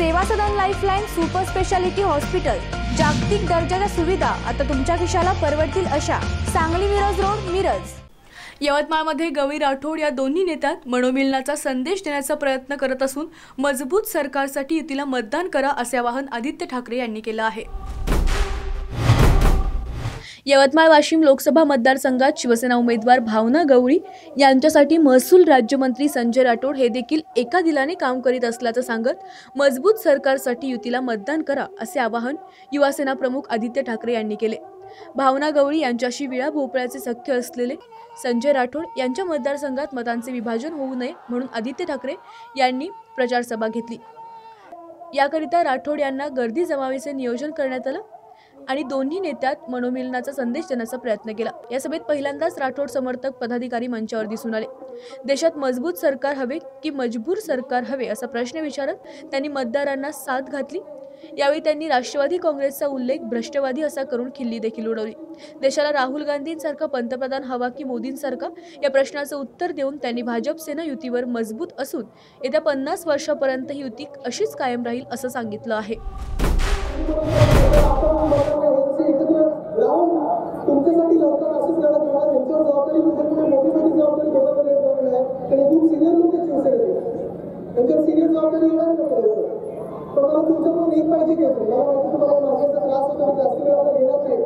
Seva Sadan lifeline super speciality hospital जागतिक दर्जाच्या सुविधा आता तुमच्या खिशाला परवडतील अशा. सांगली मिरज रोड मिरज. यवतमाळमध्ये गवी राठोड या दोन्ही नेत्यात मनोमिलनाचा संदेश देण्याचा प्रयत्न करत असून मजबूत सरकारसाठी युतीला मतदान करा असे आवाहन आदित्य ठाकरे यांनी केलं आहे. यवतमाळ वाशिम लोकसभा मतदारसंघात शिवसेना उमेदवार भावना गवळी यांच्यासाठी महसूल राज्यमंत्री संजय राठोड हे देखील एका दिलाने काम करीत असल्याचं सांगत मजबूत सरकारसाठी युतीला मतदान करा असे आवाहन युवासेना प्रमुख आदित्य ठाकरे यांनी केले. भावना गवळी यांच्याशी विळा भोपळ्याचे सख्य असलेले संजय राठोड यांच्या मतदारसंघात मतांचे विभाजन होऊ नये म्हणून आदित्य ठाकरे यांनी प्रचारसभा घेतली. याकरिता राठोड यांना गर्दी जमावेचे नियोजन करण्यात आलं. आणि दोन्ही नेत्यात मनोमिलनाचा संदेश देण्याचा प्रयत्न केला. या सभेत पहिल्यांदाच राठोड समर्थक पदाधिकारी मंचावर दिसून आले. देशात मजबूत सरकार हवे की मजबूर सरकार हवे असा प्रश्न विचारत त्यांनी मतदारांना साथ घातली. यावेळी त्यांनी राष्ट्रवादी काँग्रेसचा उल्लेख भ्रष्टवादी असा करून खिल्ली देखील उडवली. देशाला राहुल गांधींसारखा पंतप्रधान हवा की मोदींसारखा या प्रश्नाचं उत्तर देऊन त्यांनी भाजप सेना युतीवर मजबूत असून येत्या पन्नास वर्षापर्यंत ही युती अशीच कायम राहील असं सांगितलं आहे. तुमच्यासाठी लवकर अशीच लढत होणार यांच्यावर जबाबदारी पूर्णपणे मोठी मोठी जबाबदारी घेण्याकडे येणार आहे आणि खूप सिनियर लोक आहेत शिवसेनेचे त्यांच्यावर सिनियर जबाबदारी येणार का पण मला तुमच्याकडून एक पाहिजे की येतो मला माहिती तुम्हाला माझ्याचा त्रास होता जास्त वेळा आता घेणार नाही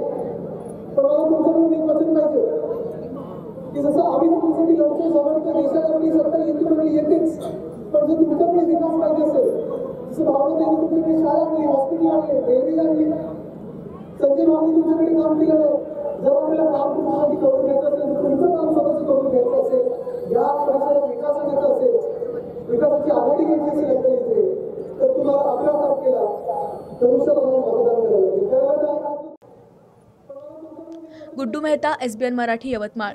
पण मला तुमच्याकडून एक वचन पाहिजे की जसं आम्ही तुमच्यासाठी लढतो जवळ देशात आपली सरकार येते म्हणजे येतेच पण जर तुमच्याकडे विकास पाहिजे असेल. जसं भावना त्यांनी तुमच्याकडे शाळा आणली हॉस्पिटल आणले रेल्वे आणली तुमच्याकडे काम जर आपल्याला काम करून घ्यायचं असेल तुमचं काम स्वतःचं करून घ्यायचं असेल. या विकास आणायचा असेल. विकासाची आघाडी घ्यायची असेल इथे तर तुम्हाला अकरा तारखेला धनुष्यबाणून मतदान करावं गुड्डू मेहता एसबीएन मराठी यवतमाळ.